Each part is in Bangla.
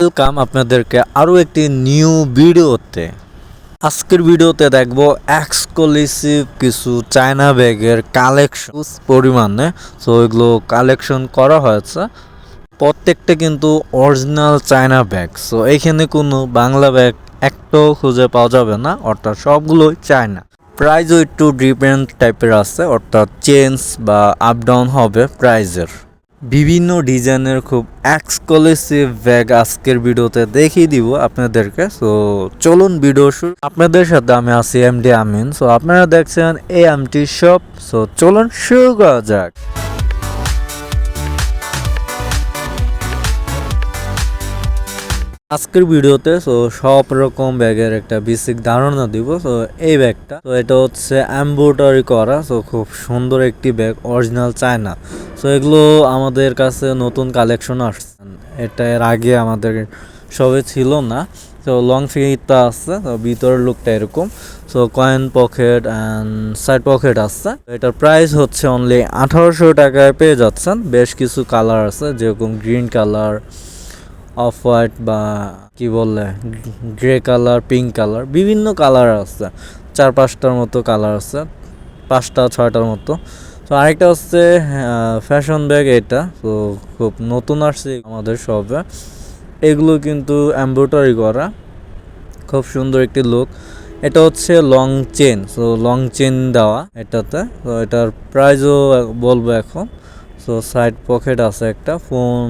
ওয়েলকাম আপনাদেরকে আরও একটি নিউ ভিডিওতে আজকের ভিডিওতে দেখব এক্সক্লুসিভ কিছু চায়না ব্যাগের কালেকশন পরিমাণে। সো এগুলো কালেকশন করা হয়েছে। প্রত্যেকটা কিন্তু অরিজিনাল চায়না ব্যাগ সো এখানে কোনো বাংলা ব্যাগ একটাও খুঁজে পাওয়া যাবে না। অর্থাৎ সবগুলোই চায়না প্রাইজও একটু ডিফারেন্ট টাইপের আছে। অর্থাৎ চেঞ্জ বা আপ ডাউন হবে প্রাইজের বিভিন্ন ডিজাইনের খুব এক্সক্লুসিভ ব্যাগ আজকের ভিডিওতে দেখিয়ে দিব আপনাদেরকে। সো চলুন ভিডিও শুরু। আপনাদের সাথে আমি আছি এম ডি আমিন সো আপনারা দেখছেন এ এমটি শপ সো চলুন শুরু করা যাক। আজকের ভিডিওতে সো সব রকম ব্যাগের একটা বেসিক ধারণা দিব সো এই ব্যাগটা তো এটা হচ্ছে এম্ব্রয়ডারি করা সো খুব সুন্দর একটি ব্যাগ অরিজিনাল চায়না। সো এগুলো আমাদের কাছে নতুন কালেকশন আসছে। এটা এর আগে আমাদের সবে ছিল না তো লং ফিটটা আসছে তো ভিতরের লুকটা এরকম। So coin pocket and side pocket আসছে এটার প্রাইস হচ্ছে অনলি আঠারোশো টাকায় পেয়ে যাচ্ছেন। বেশ কিছু কালার আছে, যেরকম গ্রিন কালার অফ হোয়াইট বা কি বলে, গ্রে কালার, পিঙ্ক কালার, বিভিন্ন কালার আছে। চার পাঁচটার মতো কালার আছে, পাঁচটা, ছয়টার মতো। তো আরেকটা হচ্ছে ফ্যাশন ব্যাগ এটা। তো খুব নতুন আসছে আমাদের শপে। এগুলো কিন্তু এমব্রয়ডারি করা। খুব সুন্দর একটি লুক। এটা হচ্ছে long chain. So long chain দেওয়া এটাতে। তো এটার প্রাইসও বলব এখন। সো সাইড পকেট আছে একটা, ফোন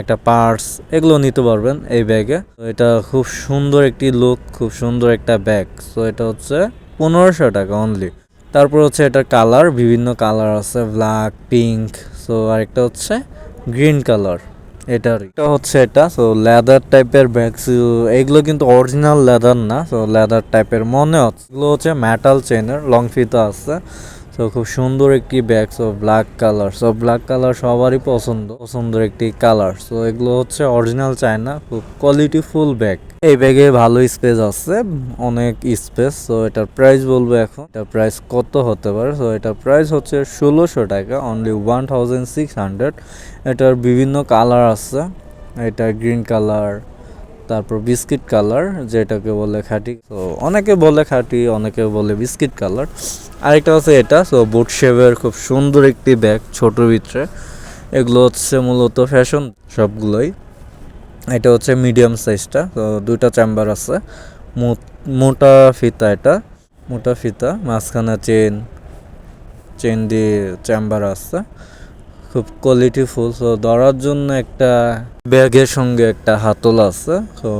একটা পার্স এগুলো নিতে পারবেন এই ব্যাগে তো এটা খুব সুন্দর একটি লুক খুব সুন্দর একটা ব্যাগ সো এটা হচ্ছে পনেরোশো টাকা অনলি তারপর হচ্ছে এটার কালার বিভিন্ন কালার আছে ব্ল্যাক পিঙ্ক সো আরেকটা হচ্ছে গ্রিন কালার এটার। এটা হচ্ছে এটা সো লেদার টাইপের ব্যাগ এগুলো কিন্তু অরিজিনাল লেদার না সো লেদার টাইপের মনে হচ্ছে এগুলো হচ্ছে মেটাল চেনের লং ফিতা আছে। সো খুব সুন্দর একটি bag so black colour so black colour সবারই পছন্দ, পছন্দের একটি কালার সো এগুলো হচ্ছে অরিজিনাল চায়না খুব কোয়ালিটি ফুল ব্যাগ এই ব্যাগে ভালো স্পেস আছে, অনেক স্পেস সো এটার প্রাইস বলব এখন। এটার প্রাইস কত হতে পারে? সো এটার প্রাইস হচ্ছে ষোলোশো টাকা only one thousand six hundred এটার বিভিন্ন কালার আছে, এটা গ্রিন কালার তারপর বিস্কিট কালার, যেটাকে বলে খাঁটি। তো অনেকে বলে খাঁটি, অনেকে বলে বিস্কিট কালার। আরেকটা হচ্ছে এটা সো বুট শেভের খুব সুন্দর একটি ব্যাগ, ছোট ভিতরে। এগুলো হচ্ছে মূলত ফ্যাশন সবগুলোই এটা হচ্ছে মিডিয়াম সাইজটা, তো দুইটা চেম্বার আছে। মোটা ফিতা এটা, মোটা ফিতা, মাঝখানে চেন চেন দিয়ে চেম্বার আছে। খুব কোয়ালিটি ফুল সো ধরার জন্য একটা ব্যাগের সঙ্গে একটা হাতল আছে তো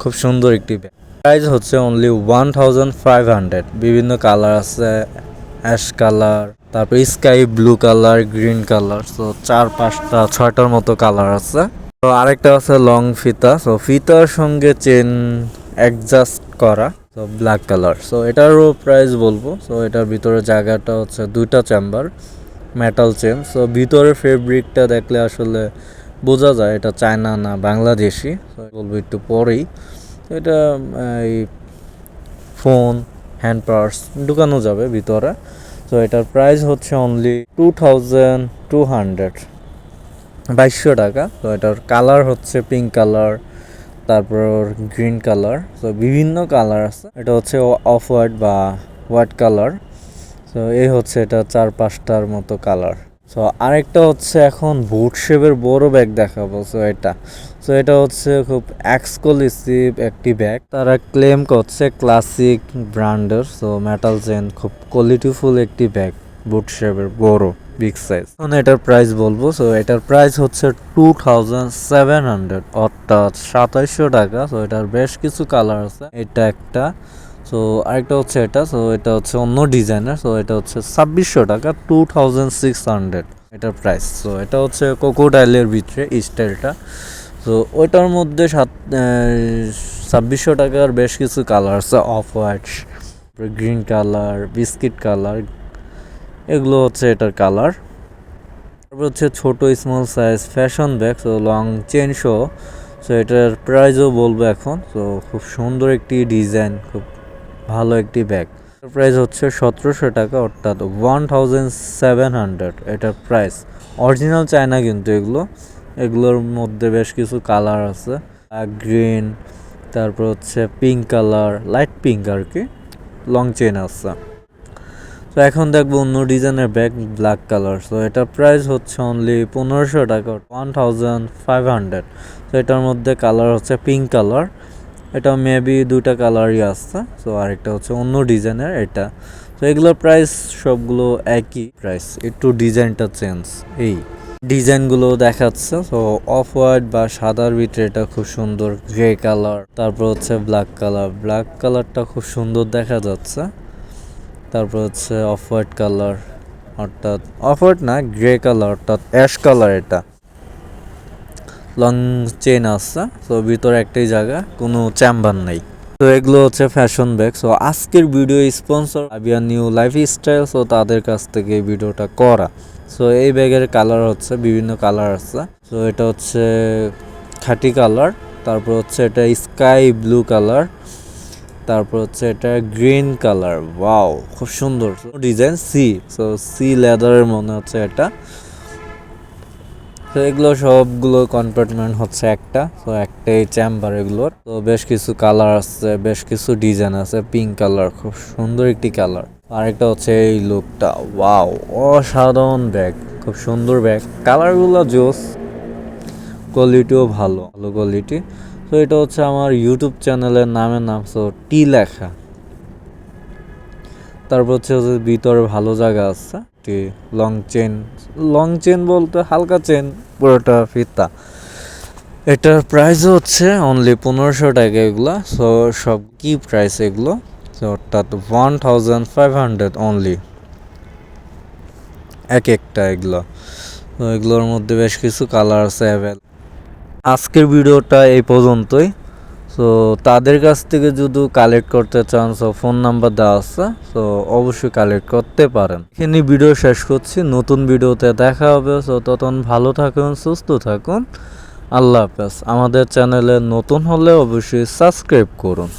খুব সুন্দর একটি ব্যাগ প্রাইস হচ্ছে only one thousand five hundred বিভিন্ন কালার আছে অ্যাশ কালার তারপর sky blue colour green colour so চার পাঁচটা, ছয়টার মতো কালার আছে। তো আরেকটা আছে লং ফিতা সো ফিতার সঙ্গে চেন অ্যাডজাস্ট করা তো ব্ল্যাক কালার সো এটারও প্রাইস বলব সো এটার ভিতরে জায়গাটা হচ্ছে দুইটা চেম্বার মেটাল চেন সো ভিতরের ফেব্রিকটা দেখলে আসলে বোঝা যায় এটা চায়না না বাংলাদেশি। বলব একটু পরেই। এটা, এই ফোন হ্যান্ড পার্স ঢুকানো যাবে ভিতরে। তো এটার প্রাইস হচ্ছে only two thousand two hundred বাইশশো টাকা। তো এটার কালার হচ্ছে পিঙ্ক কালার তারপর গ্রিন কালার তো বিভিন্ন কালার আছে। এটা হচ্ছে অফ হোয়াইট বা হোয়াইট কালার তো এই হচ্ছে এটা চার পাঁচটার মতো কালার সো আরেকটা হচ্ছে এখন বুট শেপের বড় ব্যাগ দেখাবো। সো এটা। সো এটা হচ্ছে খুব এক্সক্লুসিভ একটি ব্যাগ তারা ক্লেম করছে ক্লাসিক ব্র্যান্ডের। সো মেটাল চেন খুব কোয়ালিটিফুল একটি ব্যাগ বুট শেপের বড় বিগ সাইজ এখন এটার প্রাইস বলব। সো এটার প্রাইস হচ্ছে টু থাউজেন্ড সেভেন হান্ড্রেড অর্থাৎ সাতাইশশো টাকা। সো এটার বেশ কিছু কালার আছে। এটা একটা সো আরেকটা হচ্ছে এটা সো এটা হচ্ছে অন্য ডিজাইনের সো এটা হচ্ছে ছাব্বিশশো টাকা টু থাউজেন্ড সিক্স হান্ড্রেড এটার প্রাইস সো এটা হচ্ছে কোকোডাইলের ভিতরে স্টাইলটা তো ওইটার মধ্যে সাত ছাব্বিশশো টাকার বেশ কিছু কালার আছে off white green colour biscuit colour এগুলো হচ্ছে এটার কালার তারপর হচ্ছে ছোটো small size fashion bag so long chain show so এটার প্রাইসও বলব এখন। তো খুব সুন্দর একটি ডিজাইন খুব ভালো একটি ব্যাগ প্রাইস হচ্ছে সতেরোশো টাকা, অর্থাৎ ওয়ান থাউজেন্ড সেভেন হান্ড্রেড এটার প্রাইস অরিজিনাল চায়না কিন্তু এগুলো। এগুলোর মধ্যে বেশ কিছু কালার আছে। গ্রিন তারপর হচ্ছে পিঙ্ক কালার লাইট পিঙ্ক আর কি লং চেন আছে। তো এখন দেখব অন্য ডিজাইনের ব্যাগ ব্ল্যাক কালার তো এটার প্রাইস হচ্ছে অনলি পনেরোশো টাকা ওয়ান থাউজেন্ড ফাইভ হান্ড্রেড তো এটার মধ্যে কালার হচ্ছে পিঙ্ক কালার এটা মেবি দুটা কালারই আসছে তো আরেকটা হচ্ছে অন্য ডিজাইনের এটা। তো এগুলোর প্রাইস সবগুলো একই প্রাইস একটু ডিজাইনটা চেঞ্জ এই ডিজাইনগুলো দেখাচ্ছে। তো অফ হোয়াইট বা সাদার ভিতরে এটা খুব সুন্দর গ্রে কালার তারপর হচ্ছে ব্ল্যাক কালার ব্ল্যাক কালারটা খুব সুন্দর দেখা যাচ্ছে। তারপর হচ্ছে অফ হোয়াইট কালার অর্থাৎ অফ হোয়াইট না গ্রে কালার অর্থাৎ অ্যাশ কালার এটা। লং চেন আছে তো ভিতরে একটাই জায়গা, কোনো চেম্বার নেই। তো এগুলো হচ্ছে ফ্যাশন ব্যাগ সো আজকের video sponsor Abia new lifestyle so তাদের কাছ থেকে ভিডিওটা করা। সো এই ব্যাগের কালার হচ্ছে, বিভিন্ন কালার আছে। সো এটা হচ্ছে খাটি কালার তারপর হচ্ছে এটা স্কাই ব্লু কালার তারপর হচ্ছে এটা গ্রিন কালার ওয়াও খুব সুন্দর। ডিজাইন সি সো সি লেদারের মনে হচ্ছে এটা। তো এগুলো সবগুলো কম্পার্টমেন্ট হচ্ছে একটা। তো একটাই চেম্বার এগুলোর। তো বেশ কিছু কালার আছে, বেশ কিছু ডিজাইন আছে পিঙ্ক কালার খুব সুন্দর একটি কালার আরেকটা হচ্ছে এই লুকটা ওয়াও অসাধারণ ব্যাগ খুব সুন্দর ব্যাগ কালারগুলো জোস কোয়ালিটিও ভালো ভালো কোয়ালিটি তো এটা হচ্ছে আমার ইউটিউব চ্যানেলের নামের নাম সো টি লেখা। তারপর হচ্ছে ভিতরে ভালো জায়গা আছে। টি লং চেন লং চেন বলতে হালকা চেন পুরোটা ফিতা। এটার প্রাইস হচ্ছে অনলি পনেরোশো টাকা এগুলা সো সব কি প্রাইস এগুলো? তো অর্থাৎ one thousand five hundred only এক একটা এগুলো। তো এগুলোর মধ্যে বেশ কিছু কালার আছে অ্যাভেল আজকের ভিডিওটা এই পর্যন্তই। সো তাদের কাছ থেকে যদি কালেক্ট করতে চান সো ফোন নাম্বার দেওয়া আছে সো অবশ্যই কালেক্ট করতে পারেন। এখানে ভিডিও শেষ করছি, নতুন ভিডিওতে দেখা হবে। সো ততক্ষণ ভালো থাকুন, সুস্থ থাকুন। আল্লাহ হাফেজ। আমাদের চ্যানেলে নতুন হলে অবশ্যই সাবস্ক্রাইব করুন।